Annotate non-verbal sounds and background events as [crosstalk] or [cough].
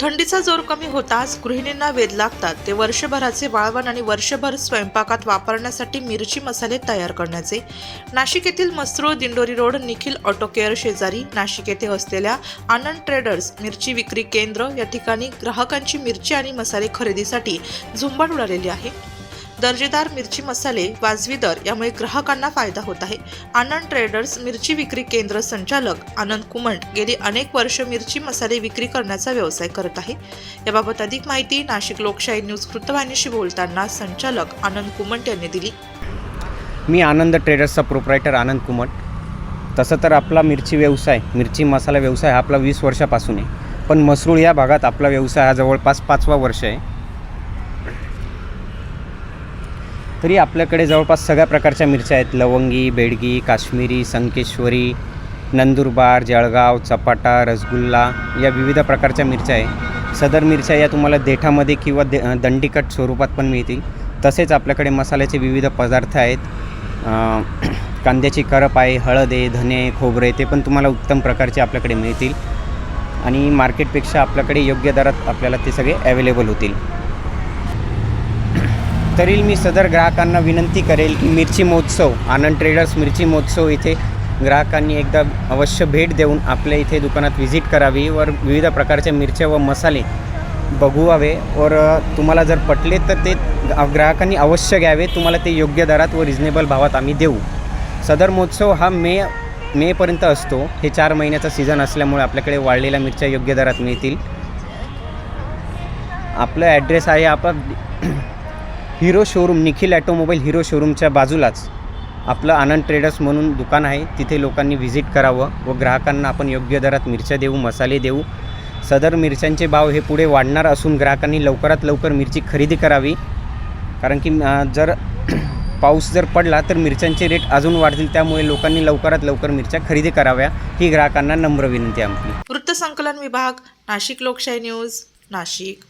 थंडीचा जोर कमी होताच गृहिणींना वेध लागतात. ते वर्षभराचे वाळवण आणि वर्षभर स्वयंपाकात वापरण्यासाठी मिरची मसाले तयार करण्याचे. नाशिक येथील Masrul Dindori road Nikhil auto care शेजारी नाशिक येथे असलेल्या आनंद ट्रेडर्स मिरची विक्री केंद्र या ठिकाणी ग्राहकांची मिरची आणि मसाले खरेदीसाठी झुंबड उडालेली आहे. दर्जेदार मिरची मसाले वाजवी दर यामुळे ग्राहकांना फायदा होत आहे. आनंद ट्रेडर्स मिरची विक्री केंद्र संचालक आनंद कुमंट गेली अनेक वर्ष मिरची मसाले विक्री करण्याचा व्यवसाय करत आहे. याबाबत अधिक माहिती नाशिक लोकशाही न्यूज वृत्तवाहिनीशी बोलताना संचालक आनंद कुमंट यांनी दिली. मी आनंद ट्रेडर्सचा प्रोप्रायटर आनंद कुमट तसं तर आपला मिरची व्यवसाय मिरची मसाला व्यवसाय हा आपला वीस वर्षापासून आहे. पण मसरूळ या भागात आपला व्यवसाय हा जवळपास पाचवा वर्ष आहे. तरी आपल्याकडे जवळपास सगळ्या प्रकारच्या मिरच्या आहेत. लवंगी बेडगी काश्मीरी संकेश्वरी नंदुरबार जळगाव चपाटा रसगुल्ला या विविध प्रकारच्या मिरच्या आहे सदर मिरच्या या तुम्हाला देठामध्ये किंवा दे दंडीकट स्वरूपात पण मिळतील. तसेच आपल्याकडे मसाल्याचे विविध पदार्थ आहेत. [clears throat] कांद्याची करप आहे हळद आहे धने खोबरे ते पण तुम्हाला उत्तम प्रकारचे आपल्याकडे मिळतील. आणि मार्केटपेक्षा आपल्याकडे योग्य दरात आपल्याला ते सगळे अवेलेबल होतील. तरी मी सदर ग्राहकांना विनंती करेल की मिरची महोत्सव आनंद ट्रेडर्स मिरची महोत्सव इथे ग्राहकांनी एकदा अवश्य भेट देऊन आपल्या इथे दुकानात व्हिजिट करावी वर विविध प्रकारच्या मिरच्या व मसाले बघवावे. वर तुम्हाला जर पटले तर ते ग्राहकांनी अवश्य घ्यावे. तुम्हाला ते योग्य दरात व रिजनेबल भावात आम्ही देऊ. सदर महोत्सव हा मे मेपर्यंत असतो. हे चार महिन्याचा सीझन असल्यामुळे आपल्याकडे वाळलेल्या मिरच्या योग्य दरात मिळतील. आपलं ॲड्रेस आहे आपण Hero showroom Nikhil automobile Hero शोरूमच्या बाजूलाच आपलं आनंद ट्रेडर्स म्हणून दुकान आहे. तिथे लोकांनी व्हिजिट करावं व ग्राहकांना आपण योग्य दरात मिरच्या देऊ मसाले देऊ. सदर मिरच्यांचे भाव हे पुढे वाढणार असून ग्राहकांनी लवकरात लवकर मिरची खरेदी करावी. कारण की जर [clears throat] पाऊस जर पडला तर मिरच्यांचे रेट अजून वाढतील. त्यामुळे लोकांनी लवकरात लवकर मिरच्या खरेदी कराव्या ही ग्राहकांना नम्र विनंती आमची. वृत्तसंकलन विभाग नाशिक लोकशाही न्यूज नाशिक.